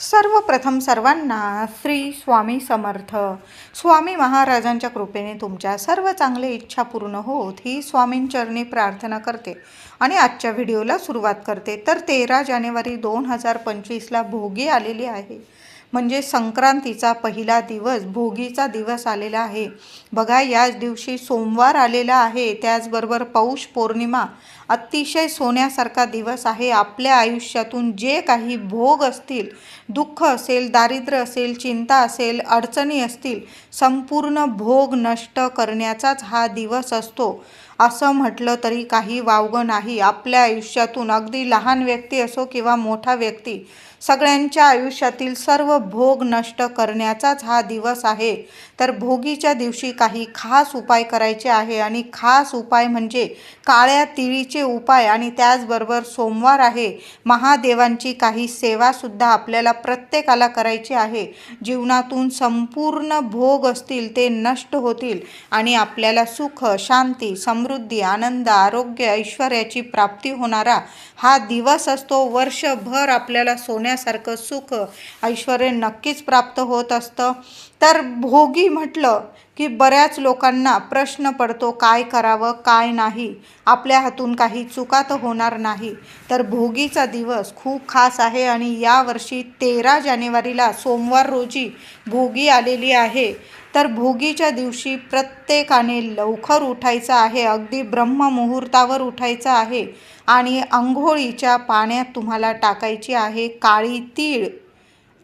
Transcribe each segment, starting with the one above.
सर्वप्रथम सर्वांना श्री स्वामी समर्थ. स्वामी महाराजांच्या कृपेने तुमच्या सर्व चांगले इच्छा पूर्ण होत ही स्वामींचरणी प्रार्थना करते आणि आजच्या व्हिडिओला सुरुवात करते. तर तेरा जानेवारी दोन हजार पंचवीसला भोगी आलेली आहे. म्हणजे संक्रांतीचा पहिला दिवस भोगीचा दिवस आलेला आहे. बघा याच दिवशी सोमवार आलेला आहे. त्याचबरोबर पौष पौर्णिमा अतिशय सोन्यासारखा दिवस आहे. आपल्या आयुष्यातून जे काही भोग असतील दुःख असेल दारिद्र्य असेल चिंता असेल अडचणी असतील संपूर्ण भोग नष्ट करण्याचाच हा दिवस असतो. असं म्हटलं तरी काही वावगं नाही. आपल्या आयुष्यातून अगदी लहान व्यक्ती असो किंवा मोठा व्यक्ती सगळ्यांच्या आयुष्यातील सर्व भोग नष्ट करण्याचाच हा दिवस आहे. तर भोगीच्या दिवशी काही खास उपाय करायचे आहे आणि खास उपाय म्हणजे काळ्या तिळीचे उपाय आणि त्याचबरोबर सोमवार आहे. महादेवांची काही सेवासुद्धा आपल्याला प्रत्येकाला करायची आहे. जीवनातून संपूर्ण भोग असतील ते नष्ट होतील आणि आपल्याला सुख शांती समृद्धी आनंद आरोग्य ऐश्वर्याची प्राप्ती होणारा हा दिवस असतो. वर्षभर आपल्याला सोन्या सोन्यासारखं सुख ऐश्वर नक्कीच प्राप्त होत असतं. तर भोगी म्हटलं की बऱ्याच लोकांना प्रश्न पडतो काय करावं काय नाही? आपल्या हातून काही चुका तर होणार नाही. तर भोगीचा दिवस खूप खास आहे आणि यावर्षी तेरा जानेवारीला सोमवार रोजी भोगी आलेली आहे. तर भोगीच्या दिवशी प्रत्येकाने लवकर उठायचं आहे. अगदी ब्रह्ममुहूर्तावर उठायचं आहे. आणि आंघोळीच्या पाण्यात तुम्हाला टाकायची आहे काळी तीळ.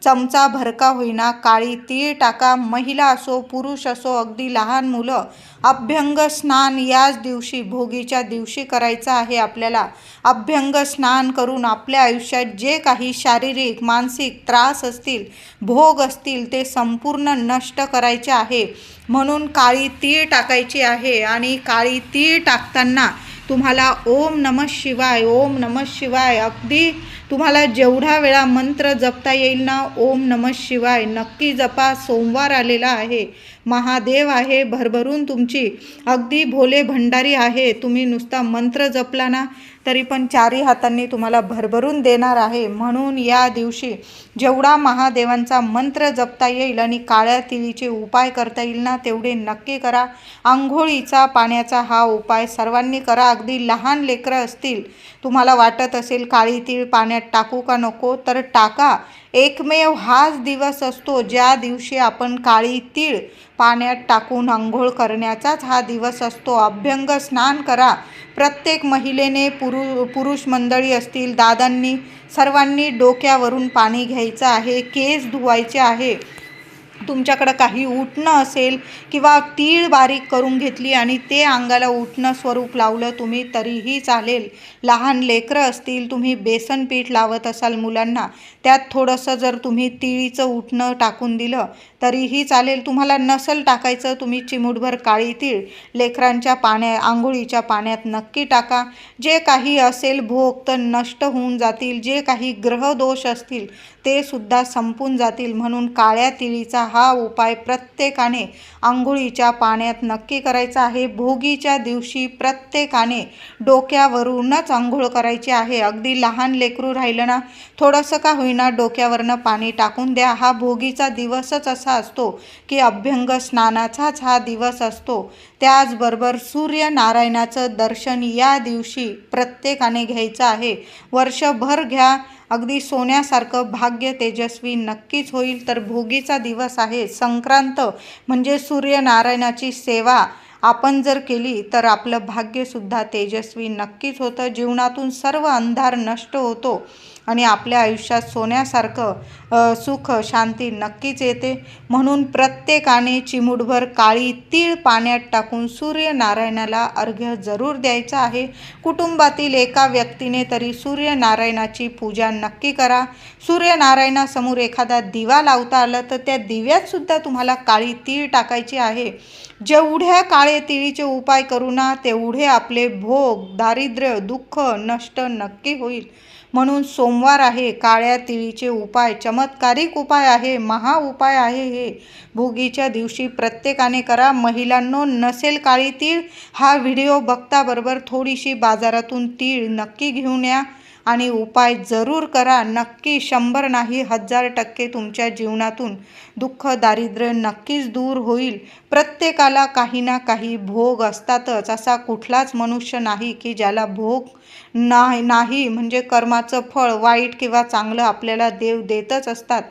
चमचा भरका होईना काळी तीळ टाका. महिला असो पुरुष असो अगदी लहान मुलं अभ्यंग स्नान याच दिवशी भोगीच्या दिवशी करायचं आहे आपल्याला. अभ्यंग स्नान करून आपल्या आयुष्यात जे काही शारीरिक मानसिक त्रास असतील भोग असतील ते संपूर्ण नष्ट करायचे आहे. म्हणून काळी तीळ टाकायची आहे आणि काळी तीळ टाकताना तुम्हाला ओम नम शिवाय ओम नम शिवाय. अगदी तुम्हाला जेवढा वेळा मंत्र जपता येईल ना ओम नम शिवाय. नक्की जपा सोमवार आलेला आहे. महादेव आहे भरभरून तुमची. अगदी भोले भंडारी आहे. तुम्ही नुसता मंत्र जपला ना तरी पण चारी हातांनी तुम्हाला भरभरून देणार आहे. म्हणून या दिवशी जेवढा महादेवांचा मंत्र जपता येईल आणि काळ्या तिळीचे उपाय करता येईल ना तेवढे नक्की करा. आंघोळीचा पाण्याचा हा उपाय सर्वांनी करा. अगदी लहान लेकरं असतील तुम्हाला वाटत असेल काळी तीळ पाण्यात टाकू का नको तर टाका. एकमेव हाच दिवस असतो ज्या दिवशी आपण काळी तीळ पाण्यात टाकून आंघोळ करण्याचाच हा दिवस असतो. अभ्यंग स्नान करा. प्रत्येक महिलेने पुरु पुरुष मंडळी असतील दादांनी सर्वांनी डोक्यावरून पाणी घ्यायचं आहे केस धुवायचे आहे. तुमच्याकडं काही उठणं असेल किंवा तीळ बारीक करून घेतली आणि ते अंगाला उठणं स्वरूप लावलं तुम्ही तरीही चालेल. लहान लेकरं असतील तुम्ही बेसन पीठ लावत असाल मुलांना त्यात थोडंसं जर तुम्ही तिळीचं उठणं टाकून दिलं तरीही चालेल. तुम्हाला नसल टाकायचं तुम्ही चिमूटभर काळी तीळ लेकरांच्या पाण्या आंघोळीच्या पाण्यात नक्की टाका. जे काही असेल भोग तर नष्ट होऊन जातील. जे काही ग्रहदोष असतील ते सुद्धा संपून जातील. म्हणून काळ्या तिळीचा हा उपाय प्रत्येकाने आंघोळीच्या पाण्यात नक्की करायचा आहे. भोगीच्या दिवशी प्रत्येकाने डोक्यावरूनच आंघोळ करायची आहे. अगदी लहान लेकरू राहिलं ना थोडंसं का होईना डोक्यावरनं पाणी टाकून द्या. हा भोगीचा दिवसच असा असतो की अभ्यंग स्नानाचाच हा दिवस असतो. त्याचबरोबर सूर्यनारायणाचं दर्शन या दिवशी प्रत्येकाने घ्यायचं आहे. वर्षभर घ्या. अगदी सोन्यासारखं भाग्य तेजस्वी नक्कीच होईल. तर भोगीचा दिवस आहे. संक्रांत म्हणजे सूर्यनारायणाची सेवा. आपण जर केली तर आपलं भाग्यसुद्धा तेजस्वी नक्कीच होतं. जीवनातून सर्व अंधार नष्ट होतो आणि आपल्या आयुष्यात सोन्यासारखं सुख शांती नक्कीच येते. म्हणून प्रत्येकाने चिमुटभर काळी तीळ पाण्यात टाकून सूर्यनारायणाला अर्घ्य जरूर द्यायचं आहे. कुटुंबातील एका व्यक्तीने तरी सूर्यनारायणाची पूजा नक्की करा. सूर्यनारायणासमोर एखादा दिवा लावता आला तर त्या दिव्यातसुद्धा तुम्हाला काळी तीळ टाकायची आहे. जेवढ्या काळे तिळीचे उपाय करू ना तेवढे आपले भोग दारिद्र्य दुःख नष्ट नक्की होईल. म्हणून सोमवार आहे काळ्या तिळीचे उपाय चमत्कारिक उपाय आहे महा उपाय आहे हे. भोगीच्या दिवशी प्रत्येकाने करा महिलांनो नसेल काळी तीळ हा व्हिडिओ बघताबरोबर थोडीशी बाजारातून तीळ नक्की घेऊन या. आणि उपाय जरूर करा. नक्की शंभर नाही हजार टक्के तुमच्या जीवनातून दुःख दारिद्र्य नक्कीच दूर होईल. प्रत्येकाला काही ना काही भोग असतातच. असा कुठलाच मनुष्य नाही की ज्याला भोग नाही नाही म्हणजे कर्माचं फळ वाईट किंवा चांगलं आपल्याला देव देतच असतात.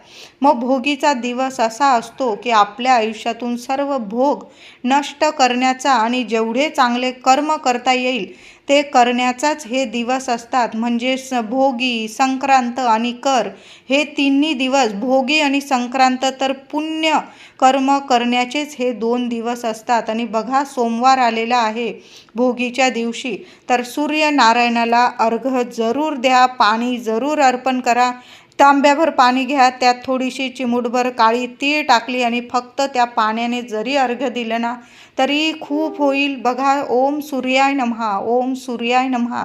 मग भोगीचा दिवस असा असतो की आपल्या आयुष्यातून सर्व भोग नष्ट करण्याचा आणि जेवढे चांगले कर्म करता येईल ते करण्याचाच हे दिवस असतात. म्हणजे स भोगी संक्रांत आणि कर हे तिन्ही दिवस भोगी आणि संक्रांत तर पुण्य कर्म करण्याचेच हे दोन दिवस असतात. आणि बघा सोमवार आलेला आहे भोगीच्या दिवशी. तर सूर्यनारायणाला अर्घ जरूर द्या पाणी जरूर अर्पण करा. तांब्याभर पाणी घ्या त्यात थोडीशी चिमूटभर काळी तीळ टाकली आणि फक्त त्या पाण्याने जरी अर्घ दिलं ना तरी खूप होईल. बघा ओम सूर्याय नमहा ओम सूर्याय नमहा.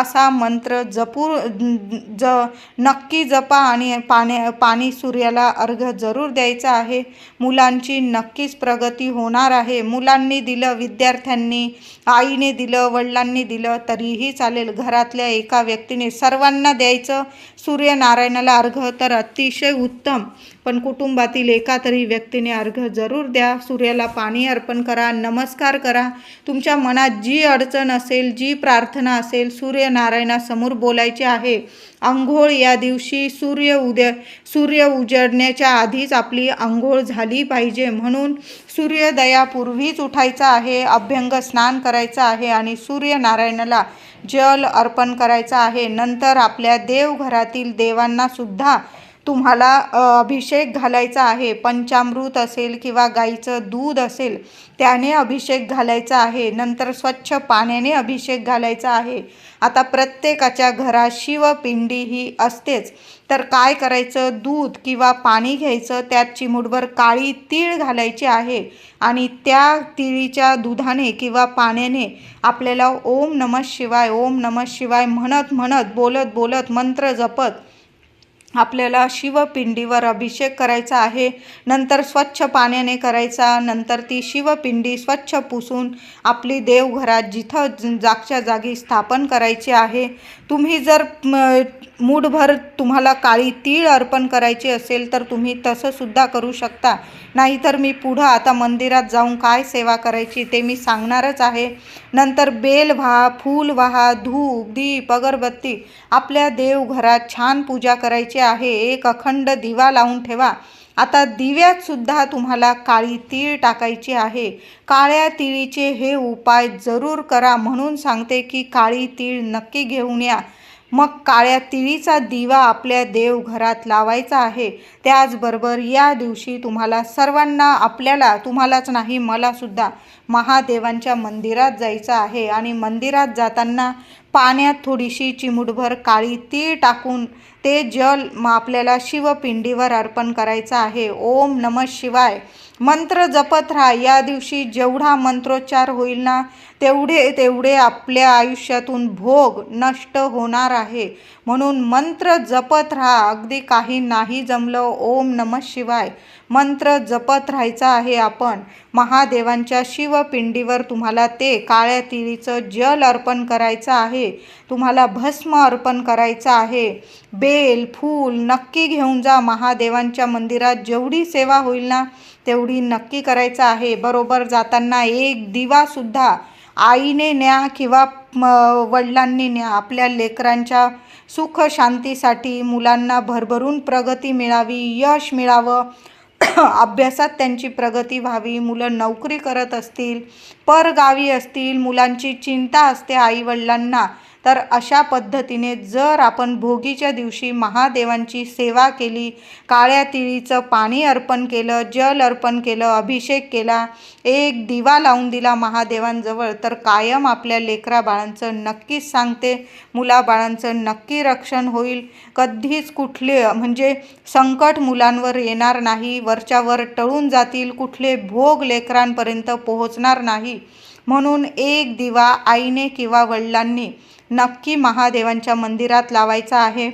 असा मंत्र जपूर ज नक्की जपा आणि पाण्या पाणी सूर्याला अर्घ जरूर द्यायचा आहे. मुलांची नक्कीच प्रगती होणार आहे. मुलांनी दिलं विद्यार्थ्यांनी आईने दिलं वडिलांनी दिलं तरीही चालेल. घरातल्या एका व्यक्तीने सर्वांना द्यायचं सूर्यनारायणाला अर्घ तर अतिशय उत्तम. पण कुटुंबातील एका तरी व्यक्तीने अर्घ जरूर द्या. सूर्याला पाणी अर्पण करा नमस्कार करा. तुमच्या मनात जी अडचण असेल जी प्रार्थना असेल सूर्य सूर्यनारायणासमोर बोलायचे आहे. आंघोळ या दिवशी सूर्य उद्या सूर्य उजडण्याच्या आधीच आपली आंघोळ झाली पाहिजे. म्हणून सूर्योदयापूर्वीच उठायचं आहे अभ्यंग स्नान करायचं आहे आणि सूर्यनारायणाला जल अर्पण करायचं आहे. नंतर आपल्या देवघरातील देवांनासुद्धा तुम्हाला अभिषेक घालायचा आहे पंचामृत असेल किंवा गाईचं दूध असेल त्याने अभिषेक घालायचा आहे. नंतर स्वच्छ पाण्याने अभिषेक घालायचा आहे. आता प्रत्येकाच्या घरात शिवपिंडी ही असतेच. तर काय करायचं? दूध किंवा पाणी घ्यायचं. त्यात चिमुटभर काळी तीळ घालायची आहे. आणि त्या तिळीच्या दुधाने किंवा पाण्याने आपल्याला ओम नमः शिवाय ओम नमः शिवाय म्हणत म्हणत बोलत बोलत मंत्र जपत आपल्याला शिवपिंडीवर अभिषेक करायचा आहे. नंतर स्वच्छ पाण्याने करायचा नंतर ती शिवपिंडी स्वच्छ पुसून आपली देवघरात जिथं जागच्या जागी स्थापन करायची आहे. तुम्ही जर मूठभर तुम्हाला काळी तीळ अर्पण करायची असेल तर तुम्ही तसंसुद्धा करू शकता. नाहीतर मी पुढं आता मंदिरात जाऊन काय सेवा करायची ते मी सांगणारच आहे. नंतर बेल व्हा फूल व्हा धूप दीप अगरबत्ती आपल्या देवघरात छान पूजा करायची आहे. एक अखंड दिवा लावून ठेवा. आता दिव्यातसुद्धा तुम्हाला काळी तीळ टाकायची आहे. काळ्या तिळीचे हे उपाय जरूर करा म्हणून सांगते की काळी तीळ नक्की घेऊन या. मग काळ्या तिळीचा दिवा आपल्या देवघरात लावायचा आहे. त्याचबरोबर या दिवशी तुम्हाला सर्वांना आपल्याला तुम्हालाच नाही मलासुद्धा महादेवांच्या मंदिरात जायचं आहे. आणि मंदिरात जाताना पाण्यात थोडीशी चिमुटभर काळी तीळ टाकून ते जल मग आपल्याला शिवपिंडीवर अर्पण करायचं आहे. ओम नम शिवाय. मंत्र जपत राहा. या दिवशी जेवढा मंत्रोच्चार होईल ना तेवढे तेवढे आपल्या आयुष्यातून भोग नष्ट होणार आहे. म्हणून मंत्र जपत राहा. अगदी काही नाही जमलं ओम नम शिवाय मंत्र जपत राहायचं आहे आपण. महादेवांच्या शिवपिंडीवर तुम्हाला ते काळ्या तिळीचं जल अर्पण करायचं आहे. तुम्हाला भस्म अर्पण करायचं आहे. बेल फूल नक्की घेऊन जा. महादेवांच्या मंदिरात जेवढी सेवा होईल ना तेवढी नक्की करायचं आहे. बरोबर जाताना एक दिवासुद्धा आईने न्या किंवा वडिलांनी न्या. आपल्या लेकरांच्या सुख शांतीसाठी मुलांना भरभरून प्रगती मिळावी यश मिळावं. अभ्यासात त्यांची प्रगती व्हावी. मुलं नोकरी करत असतील परगावी असतील मुलांची चिंता असते आईवडिलांना. तर अशा पद्धतीने जर आपण भोगीच्या दिवशी महादेवांची सेवा केली काळ्या तिळीचं पाणी अर्पण केलं जल अर्पण केलं अभिषेक केला एक दिवा लावून दिला महादेवांजवळ तर कायम आपल्या लेकरा बाळांचं नक्कीच सांगते मुलाबाळांचं नक्की रक्षण होईल. कधीच कुठले म्हणजे संकट मुलांवर येणार नाही वरच्यावर टळून जातील कुठले भोग लेकरांपर्यंत पोहोचणार नाही. म्हणून एक दिवा आईने किंवा वडिलांनी नक्की महादेवांच्या मंदिरात लावायचा आहे.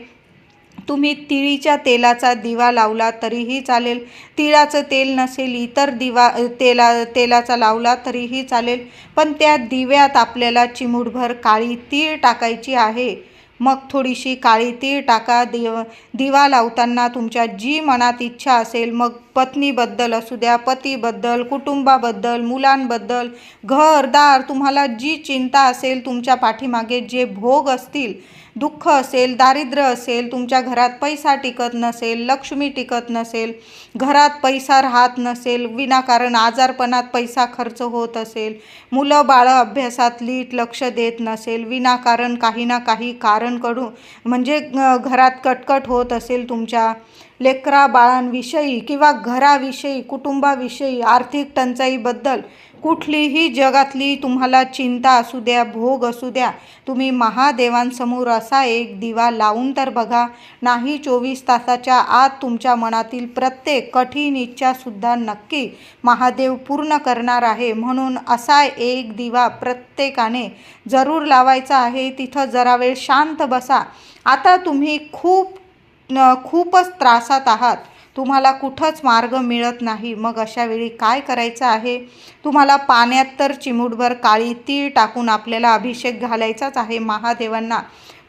तुम्ही तिळीच्या तेलाचा दिवा लावला तरीही चालेल. तिळाचं तेल नसेल इतर दिवा तेला तेलाचा लावला तरीही चालेल. पण त्या दिव्यात आपल्याला चिमूटभर काळी तीळ टाकायची आहे. मग थोडीशी काळी तीळ टाका दिव दिवा लावताना तुमच्या जी मनात इच्छा असेल मग पत्नीबद्दल असू द्या पतीबद्दल कुटुंबाबद्दल मुलांबद्दल घरदार तुम्हाला जी चिंता असेल तुमच्या पाठीमागे जे भोग असतील दुःख असेल दारिद्र्य असेल तुमच्या घरात पैसा टिकत नसेल लक्ष्मी टिकत नसेल घरात पैसा राहत नसेल विनाकारण आजारपणात पैसा खर्च होत असेल मुलं बाळं अभ्यासात लीट लक्ष देत नसेल विनाकारण काही ना काही कारण कडून म्हणजे घरात कटकट होत असेल तुमच्या लेकरा बाळांविषयी किंवा घराविषयी कुटुंबाविषयी आर्थिक टंचाईबद्दल कुठलीही जगातली तुम्हाला चिंता असू द्या भोग असू द्या तुम्ही महादेवांसमोर असा एक दिवा लावून तर बघा. नाही चोवीस तासाच्या आत तुमच्या मनातील प्रत्येक कठीण इच्छासुद्धा नक्की महादेव पूर्ण करणार आहे. म्हणून असा एक दिवा प्रत्येकाने जरूर लावायचा आहे. तिथं जरा वेळ शांत बसा. आता तुम्ही खूप खूपच त्रासात आहात. तुम्हाला कुठंच मार्ग मिळत नाही. मग अशा वेळी काय करायचं आहे? तुम्हाला पाण्यात तर चिमूटभर काळी तीळ टाकून आपल्याला अभिषेक घालायचाच आहे महादेवांना.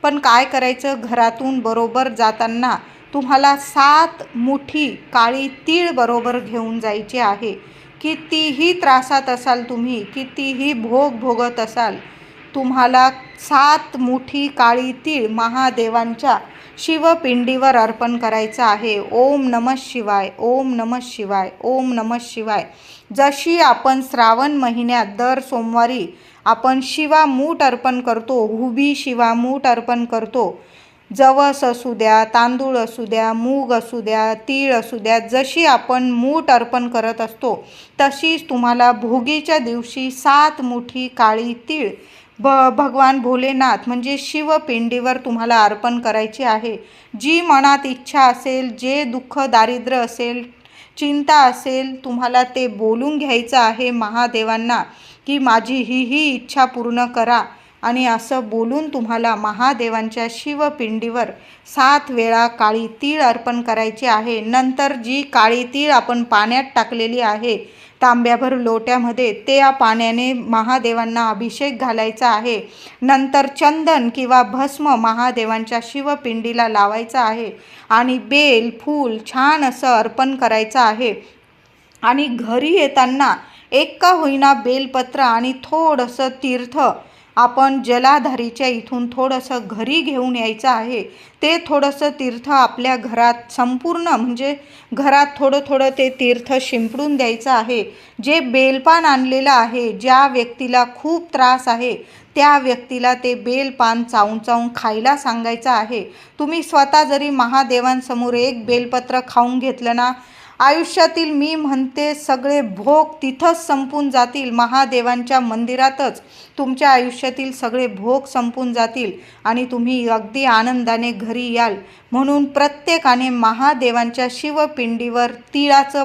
पण काय करायचं? घरातून बरोबर जाताना तुम्हाला सात मुठी काळी तीळ बरोबर घेऊन जायची आहे. कितीही त्रासात असाल तुम्ही कितीही भोग भोगत असाल तुम्हाला सात मुठी काळी तीळ महादेवांच्या शिवपिंडीवर अर्पण करायचं आहे. ओम नमः शिवाय ओम नमः शिवाय ओम नमः शिवाय. जशी आपण श्रावण महिन्यात दर सोमवारी आपण शिवामूठ अर्पण करतो हुबी शिवामूठ अर्पण करतो. जवस असू द्या तांदूळ असू द्या मूग असू द्या तीळ असू द्या जशी आपण मूठ अर्पण करत असतो तशीच तुम्हाला भोगीच्या दिवशी सात मुठी काळी तीळ भ भगवान भोलेनाथ म्हणजे शिवपिंडीवर तुम्हाला अर्पण करायची आहे. जी मनात इच्छा असेल जे दुःख दारिद्र्य असेल चिंता असेल तुम्हाला ते बोलून घ्यायचं आहे महादेवांना की माझी ही ही इच्छा पूर्ण करा. आणि असं बोलून तुम्हाला महादेवांच्या शिवपिंडीवर सात वेळा काळी तीळ अर्पण करायची आहे. नंतर जी काळी तीळ आपण पाण्यात टाकलेली आहे तांब्याभर लोट्यामध्ये ते या पाण्याने महादेवांना अभिषेक घालायचा आहे. नंतर चंदन किंवा भस्म महादेवांच्या शिवपिंडीला लावायचं आहे आणि बेल फूल छान असं अर्पण करायचं आहे. आणि घरी येताना एक का होईना बेलपत्र आणि थोडंसं तीर्थ आपण जलाधारीच्या इथून थोडंसं घरी घेऊन यायचं आहे. ते थोडंसं तीर्थ आपल्या घरात संपूर्ण म्हणजे घरात थोडं थोडं ते तीर्थ शिंपडून द्यायचं आहे. जे बेलपान आणलेलं आहे ज्या व्यक्तीला खूप त्रास आहे त्या व्यक्तीला ते बेलपान चावून चावून खायला सांगायचं आहे. तुम्ही स्वतः जरी महादेवांसमोर एक बेलपत्र खाऊन घेतलं ना आयुष्यातील मी म्हणते सगळे भोग तिथंच संपून जातील महादेवांच्या मंदिरातच. तुमच्या आयुष्यातील सगळे भोग संपून जातील आणि तुम्ही अगदी आनंदाने घरी याल. म्हणून प्रत्येकाने महादेवांच्या शिवपिंडीवर तिळाचं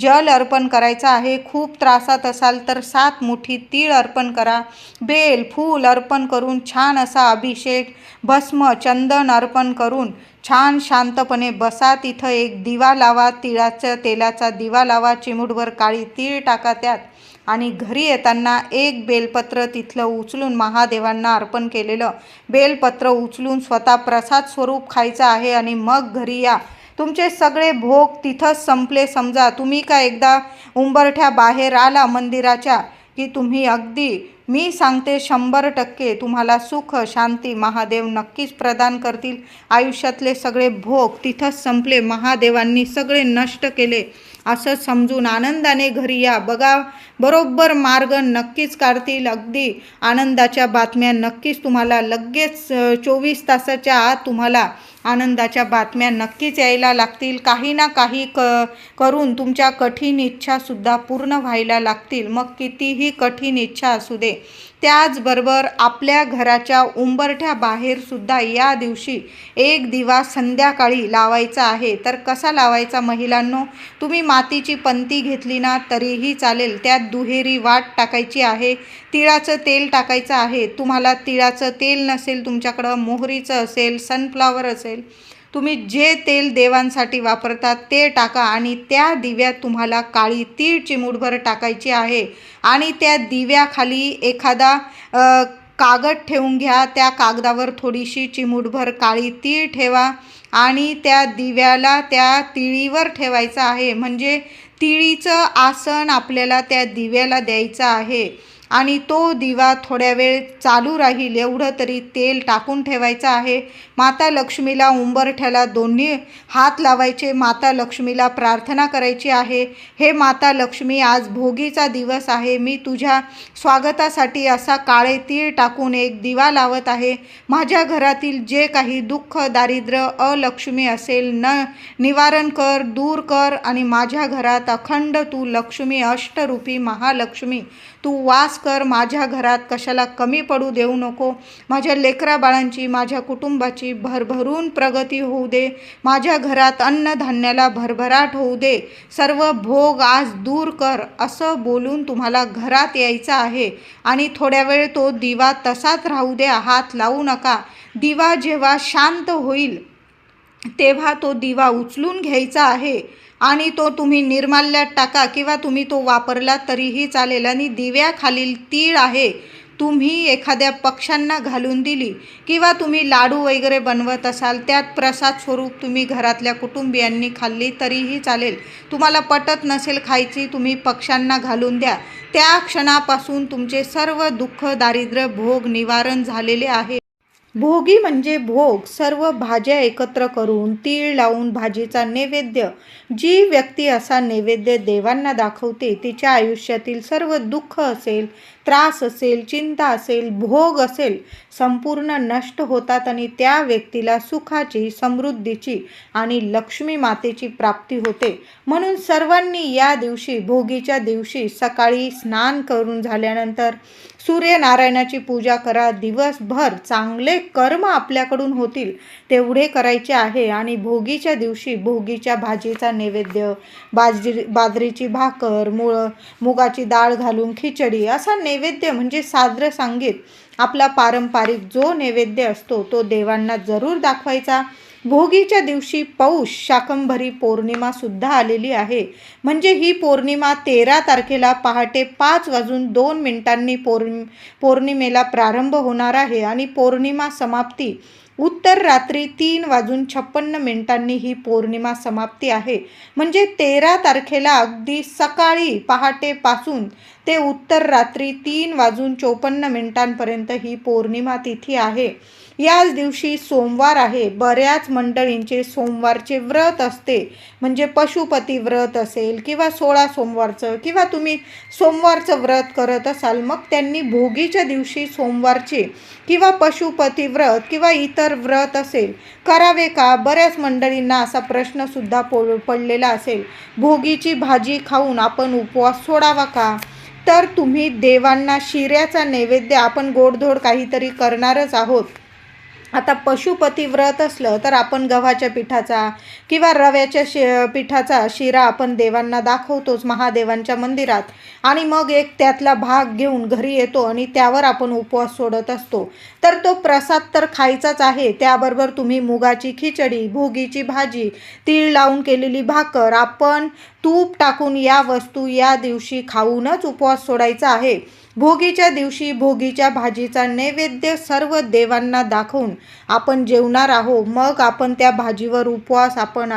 जल अर्पण करायचं आहे. खूप त्रासात असाल तर सात मुठी तीळ अर्पण करा. बेल फूल अर्पण करून छान असा अभिषेक भस्म चंदन अर्पण करून छान शांतपणे बसा. तिथं एक दिवा लावा. तिळाच्या तेलाचा दिवा लावा. चिमूटभर काळी तीळ टाका त्यात. आणि घरी येताना एक बेलपत्र तिथलं उचलून महादेवांना अर्पण केलेलं. बेलपत्र उचलून स्वतः प्रसाद स्वरूप खायचं आहे आणि मग घरी या. तुमचे सगळे भोग तिथंच संपले. समजा तुम्ही का एकदा उंबरठ्या बाहेर आला मंदिराच्या की तुम्ही अगदी मी सांगते शंभर टक्के तुम्हाला सुख शांती महादेव नक्कीच प्रदान करतील. आयुष्यातले सगळे भोग तिथंच संपले. महादेवांनी सगळे नष्ट केले. असं समजून आनंदाने घरी या. बघा बरोबर मार्ग नक्कीच काढतील. अगदी आनंदाच्या बातम्या नक्कीच तुम्हाला लगेच चोवीस तासाच्या आत तुम्हाला आनंदाच्या बातम्या नक्कीच यायला लागतील. काही ना काही क करून तुमच्या कठीण इच्छासुद्धा पूर्ण व्हायला लागतील. मग कितीही कठीण इच्छा असू दे त्याचबरोबर आपल्या घराच्या उंबरठ्या बाहेरसुद्धा या दिवशी एक दिवा संध्याकाळी लावायचा आहे. तर कसा लावायचा महिलांनो? तुम्ही मातीची पंती घेतली ना तरीही चालेल. त्यात दुहेरी वाट टाकायची आहे. तिळाचं तेल टाकायचं आहे. तुम्हाला तिळाचं तेल नसेल तुमच्याकडं मोहरीचं असेल सनफ्लावर असेल तुम्ही जे तेल देवांसाठी वापरतात ते टाका आणि त्या दिव्यात तुम्हाला काळी तीळ चिमूटभर टाकायची आहे. आणि त्या दिव्याखाली एखादा कागद ठेवून घ्या. त्या कागदावर थोडीशी चिमूटभर काळी तीळ ठेवा आणि त्या दिव्याला त्या तिळीवर ठेवायचं आहे. म्हणजे तिळीचं आसन आपल्याला त्या दिव्याला द्यायचं आहे. आणि तो दिवा थोड्या वेळ चालू राहील एवढं तरी तेल टाकून ठेवायचं आहे. माता लक्ष्मीला उंबरठ्याला दोन्ही हात लावायचे. माता लक्ष्मीला प्रार्थना करायची आहे. हे माता लक्ष्मी आज भोगीचा दिवस आहे. मी तुझ्या स्वागतासाठी असा काळे तीळ टाकून एक दिवा लावत आहे. माझ्या घरातील जे काही दुःख दारिद्र्य अलक्ष्मी असेल न निवारण कर दूर कर आणि माझ्या घरात अखंड तू लक्ष्मी अष्टरूपी महालक्ष्मी तू वास कर माझ्या घरात कशाला कमी पडू देऊ नको. माझ्या लेकरा बाळांची माझ्या कुटुंबाची भरभरून प्रगती होऊ दे. माझ्या घरात अन्नधान्याला भरभराट होऊ दे. सर्व भोग आज दूर कर असं बोलून तुम्हाला घरात यायचं आहे. आणि थोड्या वेळ तो दिवा तसाच राहू द्या हात लावू नका. दिवा जेव्हा शांत होईल तेव्हा तो दिवा उचलून घ्यायचा आहे. आणि तो तुम्ही निर्माल्यात टाका किंवा तुम्ही तो वापरला तरीही चालेल. आणि दिव्याखालील तीळ आहे तुम्ही एखाद्या पक्ष्यांना घालून दिली किंवा तुम्ही लाडू वगैरे बनवत असाल त्यात प्रसाद स्वरूप तुम्ही घरातल्या कुटुंबियांनी खाल्ली तरीही चालेल. तुम्हाला पटत नसेल खायची तुम्ही पक्ष्यांना घालून द्या. त्या क्षणापासून तुमचे सर्व दुःख दारिद्र्य भोग निवारण झालेले आहे. भोगी म्हणजे भोग. सर्व भाज्या एकत्र करून तीळ लावून भाजीचा नैवेद्य. जी व्यक्ती असा नैवेद्य देवांना दाखवते तिच्या आयुष्यातील सर्व दुःख असेल त्रास असेल चिंता असेल भोग असेल संपूर्ण नष्ट होतात आणि त्या व्यक्तीला सुखाची समृद्धीची आणि लक्ष्मी मातेची प्राप्ती होते. म्हणून सर्वांनी या दिवशी भोगीच्या दिवशी सकाळी स्नान करून झाल्यानंतर सूर्यनारायणाची पूजा करा. दिवसभर चांगले कर्म आपल्याकडून होतील तेवढे करायचे आहे आणि भोगीच्या दिवशी भोगीच्या भाजीचा नैवेद्य बाजरी बाजरीची भाकर मुळं मुगाची डाळ घालून खिचडी असा नैवेद्य म्हणजे साद्र सांगित. आपला पारंपरिक जो नैवेद्य असतो तो देवांना जरूर दाखवायचा. भोगीच्या दिवशी पौष शाकंभरी पौर्णिमासुद्धा आलेली आहे. म्हणजे ही पौर्णिमा तेरा तारखेला पहाटे पाच वाजून दोन मिनिटांनी पौर्णि पौर्णिमेला प्रारंभ होणार आहे आणि पौर्णिमा समाप्ती उत्तर रात्री तीन वाजून छप्पन्न मिनिटांनी ही पौर्णिमा समाप्ती आहे. म्हणजे तेरा तारखेला अगदी सकाळी पहाटेपासून ते उत्तर रात्री तीन वाजून चोपन्न मिनिटांपर्यंत ही पौर्णिमा तिथी आहे. याच दिवशी सोमवार आहे. बऱ्याच मंडळींचे सोमवारचे व्रत असते. म्हणजे पशुपती व्रत असेल किंवा सोळा सोमवारचं किंवा तुम्ही सोमवारचं व्रत करत असाल मग त्यांनी भोगीच्या दिवशी सोमवारचे किंवा पशुपती व्रत किंवा इतर व्रत असेल करावे का? बऱ्याच मंडळींना असा प्रश्नसुद्धा पो पडलेला असेल. भोगीची भाजी खाऊन आपण उपवास सोडावा का? तर तुम्ही देवांना शिऱ्याचा नैवेद्य आपण गोडधोड काहीतरी करणारच आहोत. आता पशुपती व्रत असलं तर आपण गव्हाच्या पिठाचा किंवा रव्याच्या शि पिठाचा शिरा आपण देवांना दाखवतोच महादेवांच्या मंदिरात. आणि मग एक त्यातला भाग घेऊन घरी येतो आणि त्यावर आपण उपवास सोडत असतो. तर तो प्रसाद तर खायचाच आहे. त्याबरोबर तुम्ही मुगाची खिचडी भोगीची भाजी तीळ लावून केलेली भाकर आपण तूप टाकून या वस्तू या दिवशी खाऊनच उपवास सोडायचा आहे. भोगीच्या दिवशी भोगीच्या भाजीचा नैवेद्य सर्व देवांना दाखवून आपण जेवणार आहो मग आपण त्या भाजीवर उपवास आपण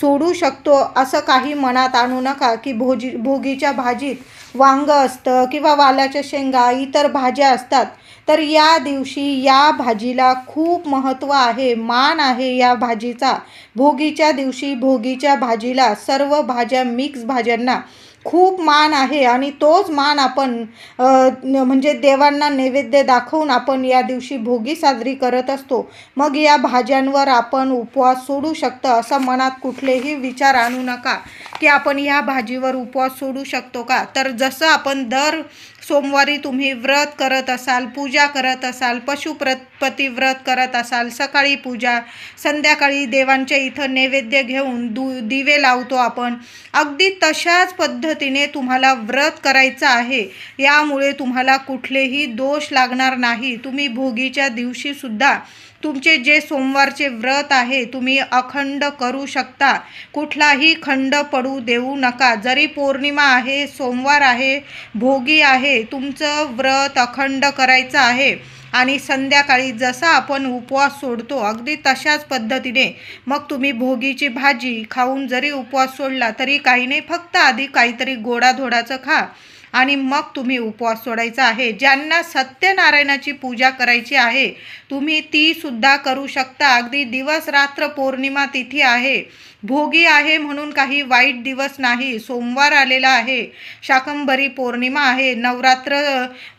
सोडू शकतो. असं काही मनात आणू नका की भोजी भोगीच्या भाजीत वांग असतं किंवा वालाच्या शेंगा इतर भाज्या असतात. तर या दिवशी या भाजीला खूप महत्त्व आहे मान आहे या भाजीचा. भोगीच्या दिवशी भोगीच्या भाजीला सर्व भाज्या मिक्स भाज्यांना खूप मान आहे आणि तोच मान आपण म्हणजे देवांना नैवेद्य दाखवून आपण या दिवशी भोगी साजरी करत असतो. मग या भाज्यांवर आपण उपवास सोडू शकतो असं मनात कुठलेही विचार आणू नका. की आपण या भाजीवर उपवास सोडू शकतो का? तर जसं आपण दर सोमवारी तुम्ही व्रत करत असाल पूजा करत असाल पशुप्रपती व्रत करत असाल सकाळी पूजा संध्याकाळी देवांच्या इथं नैवेद्य घेऊन दु दिवे लावतो आपण अगदी तशाच पद्धतीने तुम्हाला व्रत करायचं आहे. यामुळे तुम्हाला कुठलेही दोष लागणार नाही. तुम्ही भोगीच्या दिवशीसुद्धा तुमचे जे सोमवारचे व्रत आहे तुम्ही अखंड करू शकता. कुठलाही खंड पडू देऊ नका. जरी पौर्णिमा आहे सोमवार आहे भोगी आहे तुमचं व्रत अखंड करायचं आहे. आणि संध्याकाळी जसा आपण उपवास सोडतो अगदी तशाच पद्धतीने मग तुम्ही भोगीची भाजी खाऊन जरी उपवास सोडला तरी काही नाही. फक्त आधी काहीतरी गोडाधोडाचं खा. आणि मग तुम्ही उपवास सोडायचा आहे. ज्यांना सत्यनारायणाची पूजा करायची आहे तुम्ही ती सुद्धा करू शकता. अगदी दिवस रात्र पौर्णिमा तिथी आहे. भोगी आहे म्हणून काही वाईट दिवस नाही. सोमवार आलेला आहे. शाकंभरी पौर्णिमा आहे. नवरात्र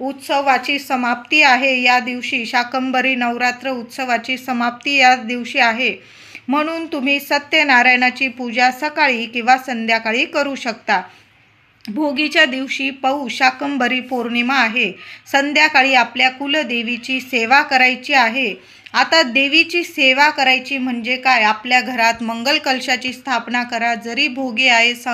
उत्सवाची समाप्ती आहे या दिवशी. शाकंभरी नवरात्र उत्सवाची समाप्ती या दिवशी आहे. म्हणून तुम्ही सत्यनारायणाची पूजा सकाळी किंवा संध्याकाळी करू शकता. भोगीच्या दिवशी पौष शाकंभरी पौर्णिमा आहे. संध्याकाळी आपल्या कुलदेवीची सेवा करायची आहे. आता देवीची सेवा करायची म्हणजे काय? आपल्या घरात मंगल कलशाची स्थापना करा. जरी भोगी आहे स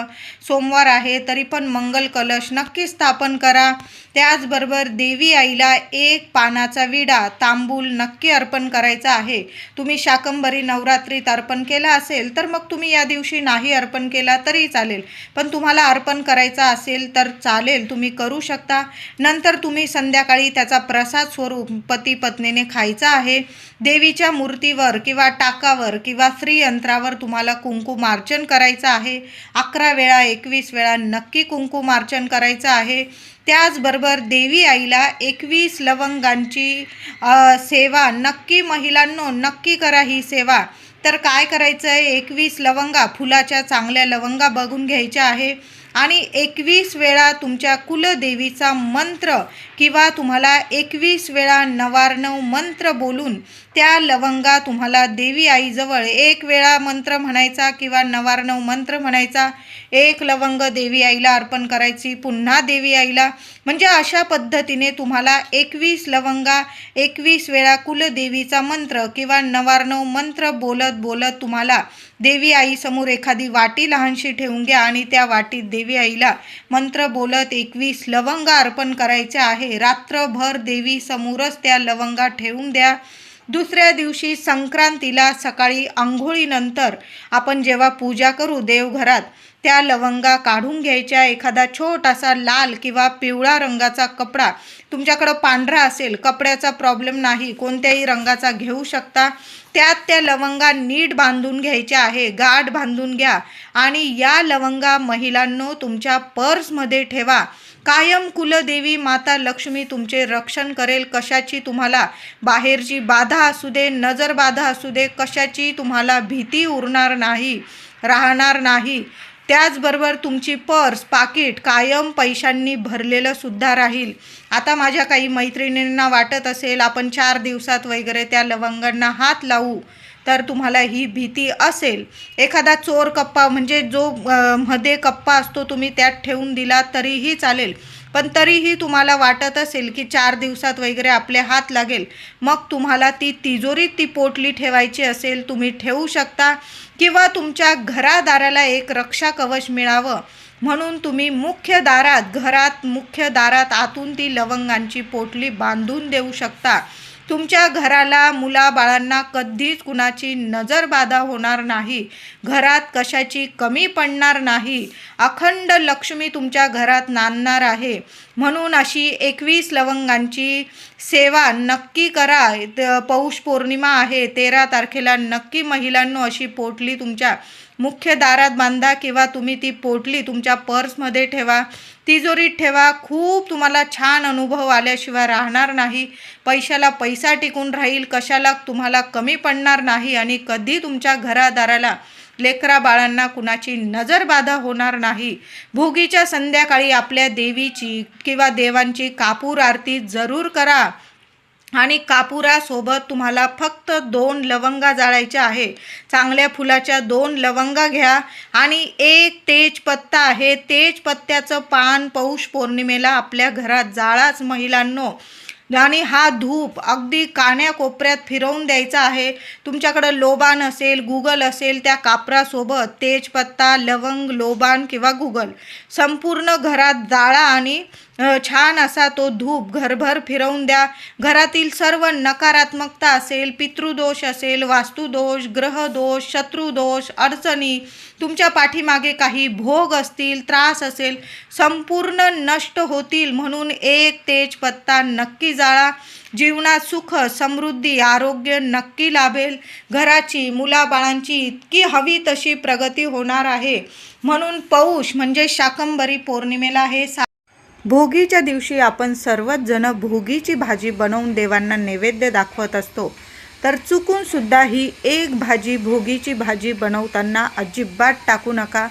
सोमवार आहे तरी पण मंगल कलश नक्की स्थापन करा. त्याचबरोबर देवी आईला एक पानाचा विडा तांबूल नक्की अर्पण करायचा आहे. तुम्ही शाकंभरी नवरात्रीत अर्पण केला असेल तर मग तुम्ही या दिवशी नाही अर्पण केला तरी चालेल. पण तुम्हाला अर्पण करायचा असेल तर चालेल तुम्ही करू शकता. नंतर तुम्ही संध्याकाळी त्याचा प्रसाद स्वरूप पती पत्नीने खायचा आहे. देवीच्या मूर्तीवर किंवा टाकावर किंवा श्रीयंत्रावर तुम्हाला कुंकुमार्चन करायचं आहे. अकरा वेळा एकवीस वेळा नक्की कुंकुमार्चन करायचं आहे. त्याचबरोबर देवी आईला एकवीस लवंगांची सेवा नक्की महिलांनो नक्की करा ही सेवा. तर काय करायचं आहे एकवीस लवंगा फुलाच्या चांगल्या लवंगा बघून घ्यायच्या आहे. आणि एकवीस वेळा तुमच्या कुलदेवीचा मंत्र किंवा तुम्हाला एकवीस वेळा नवार्णव मंत्र बोलून त्या लवंगा तुम्हाला देवी आईजवळ एक वेळा मंत्र म्हणायचा किंवा नवारणव मंत्र म्हणायचा. एक लवंग देवी आईला अर्पण करायची पुन्हा देवी आईला. म्हणजे अशा पद्धतीने तुम्हाला एकवीस लवंगा एकवीस वेळा कुलदेवीचा मंत्र किंवा नवारणव मंत्र बोलत बोलत तुम्हाला देवी आईसमोर एखादी वाटी लहानशी ठेवून घ्या आणि त्या वाटीत देवी आईला मंत्र बोलत एकवीस लवंगा अर्पण करायच्या आहे. रात्रभर देवी समोरच त्या लवंगा ठेवून द्या. दुसऱ्या दिवशी संक्रांतीला सकाळी आंघोळीनंतर आपण जेव्हा पूजा करू देवघरात त्या लवंगा काढून घ्यायच्या. एखादा छोटासा लाल किंवा पिवळा रंगाचा कपडा तुमच्याकडं पांढरा असेल कपड्याचा प्रॉब्लेम नाही कोणत्याही रंगाचा घेऊ शकता. त्यात त्या लवंगा नीट बांधून घ्यायच्या आहे गाठ बांधून घ्या. आणि या लवंगा महिलांनो तुमच्या पर्समध्ये ठेवा. कायम कुलदेवी माता लक्ष्मी तुमचे रक्षण करेल. कशाची तुम्हाला बाहेरची बाधा असू दे नजर बाधा असू दे कशाची तुम्हाला भीती उरणार नाही राहणार नाही. त्याचबरोबर तुमची पर्स पाकिट कायम पैशांनी भरलेलं सुद्धा राहील. आता माझ्या काही मैत्रिणींना वाटत असेल आपण चार दिवसात वगैरे त्या लवंगांना हात लावू. तर तुम्हाला ही भीती असेल. एखादा चोर कप्पा म्हणजे जो मध्ये कप्पा असतो तुम्ही त्यात ठेवून दिला तरीही चालेल. पण तरीही तुम्हाला वाटत असेल की चार दिवसात वगैरे आपले हात लागेल. मग तुम्हाला ती तिजोरीत ती पोटली ठेवायची असेल तुम्ही ठेवू शकता. किंवा तुमच्या घरादाराला एक रक्षा कवच मिळावं. म्हणून तुम्ही मुख्य दारात घरात मुख्य दारात आतून ती लवंगांची पोटली बांधून देऊ शकता. तुमच्या घराला मुलाबाळांना कधीच कुणाची नजरबाधा होणार नाही. घरात कशाची कमी पडणार नाही. अखंड लक्ष्मी तुमच्या घरात नांदणार आहे. म्हणून अशी एकवीस लवंगांची सेवा नक्की करा. पौष पौर्णिमा आहे. तेरा तारखेला नक्की महिलांनो अशी पोटली तुमच्या मुख्य दारात बांधा किंवा तुम्ही ती पोटली तुमच्या पर्समध्ये ठेवा. तिजोरीत ठेवा. खूप तुम्हाला छान अनुभव आल्याशिवाय राहणार नाही. पैशाला पैसा टिकून राहील. कशाला तुम्हाला कमी पडणार नाही आणि कधी तुमच्या घरादाराला लेकरा बाळांना कुणाची नजर बाधा होणार नाही. भोगीच्या संध्याकाळी आपल्या देवीची किंवा देवांची कापूर आरती जरूर करा. आणि कापुरासोबत तुम्हाला फक्त दोन लवंगा जाळायच्या आहे. चांगल्या फुलाच्या दोन लवंगा घ्या. आणि एक तेजपत्ता आहे. तेजपत्त्याचं पान पौष पौर्णिमेला आपल्या घरात जाळाच महिलांनो. आणि हा धूप अगदी कान्याकोपऱ्यात फिरवून द्यायचा आहे. तुमच्याकडं लोबान असेल गुगल असेल त्या कापरासोबत तेजपत्ता लवंग लोबान किंवा गुगल. संपूर्ण घरात जाळा आणि छान असा तो धूप घरभर फिरवून द्या. घरातील सर्व नकारात्मकता असेल पितृदोष असेल वास्तुदोष ग्रहदोष शत्रुदोष अडचणी तुमच्या पाठीमागे काही भोग असतील त्रास असेल संपूर्ण नष्ट होतील म्हणून एक तेजपत्ता नक्की जाळा. जीवनात सुख समृद्धी आरोग्य नक्की लाभेल. घराची मुलाबाळांची इतकी हवी तशी प्रगती होणार आहे. म्हणून पौष म्हणजे शाकंबरी पौर्णिमेला हे सा भोगीच्या दिवशी आपण सर्वच जण भोगीची भाजी बनवून देवांना नैवेद्य दाखवत असतो. तर चुकून सुद्धा ही एक भाजी भोगीची भाजी बनवताना अजिबात टाकू नका.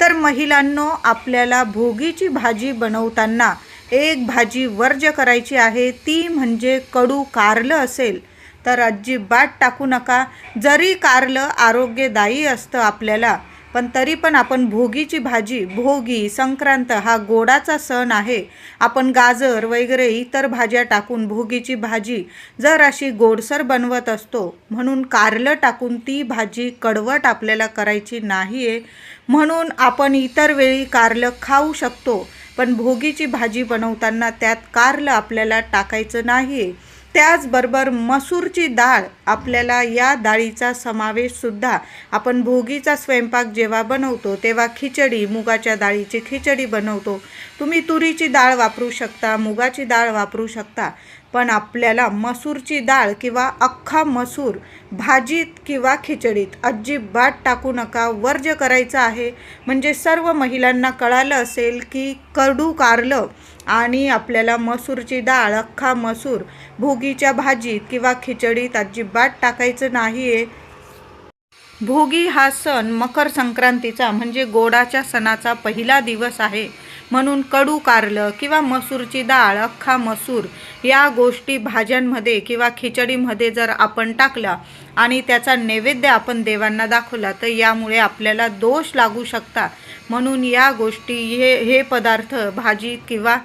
तर महिलांनो आपल्याला भोगीची भाजी बनवताना एक भाजी वर्ज करायची आहे ती म्हणजे कडू कारलं असेल. तर अजिबात टाकू नका. जरी कारलं आरोग्यदायी असतं आपल्याला पण तरी पण आपण भोगीची भाजी भोगी संक्रांत हा गोडाचा सण आहे. आपण गाजर वगैरे इतर भाज्या टाकून भोगीची भाजी जर अशी गोडसर बनवत असतो म्हणून कारलं टाकून ती भाजी कडवट आपल्याला करायची नाही आहे म्हणून आपण इतर वेळी कारलं खाऊ शकतो पण भोगीची भाजी बनवताना त्यात कारलं आपल्याला टाकायचं नाही आहे त्याचबरोबर मसूरची डाळ आपल्याला या डाळीचा समावेशसुद्धा आपण भोगीचा स्वयंपाक जेव्हा बनवतो तेव्हा खिचडी मुगाच्या डाळीची खिचडी बनवतो. तुम्ही तुरीची डाळ वापरू शकता मुगाची डाळ वापरू शकता पण आपल्याला मसूरची डाळ किंवा अख्खा मसूर भाजीत किंवा खिचडीत अजिबात टाकू नका. वर्ज करायचं आहे. म्हणजे सर्व महिलांना कळालं असेल की कडू कारलं आणि आपल्याला मसूरची डाळ अख्खा मसूर भोगीच्या भाजीत किंवा खिचडीत अजिबात टाकायचं नाही आहे भोगी हा सण मकर संक्रांतीचा म्हणजे गोडाच्या सणाचा पहिला दिवस आहे. म्हणून कडू कारलं किंवा मसूरची डाळ अख्खा मसूर या गोष्टी भाज्यांमध्ये किंवा खिचडीमध्ये जर आपण टाकला आणि त्याचा नैवेद्य आपण देवांना दाखवला तर यामुळे आपल्याला दोष लागू शकता म्हणून या गोष्टी हे हे पदार्थ भाजी किंवा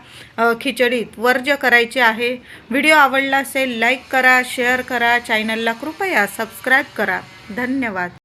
खिचडीत वर्ज करायचे आहे. व्हिडिओ आवडला असेल लाईक करा शेअर करा चॅनलला कृपया सबस्क्राईब करा. धन्यवाद.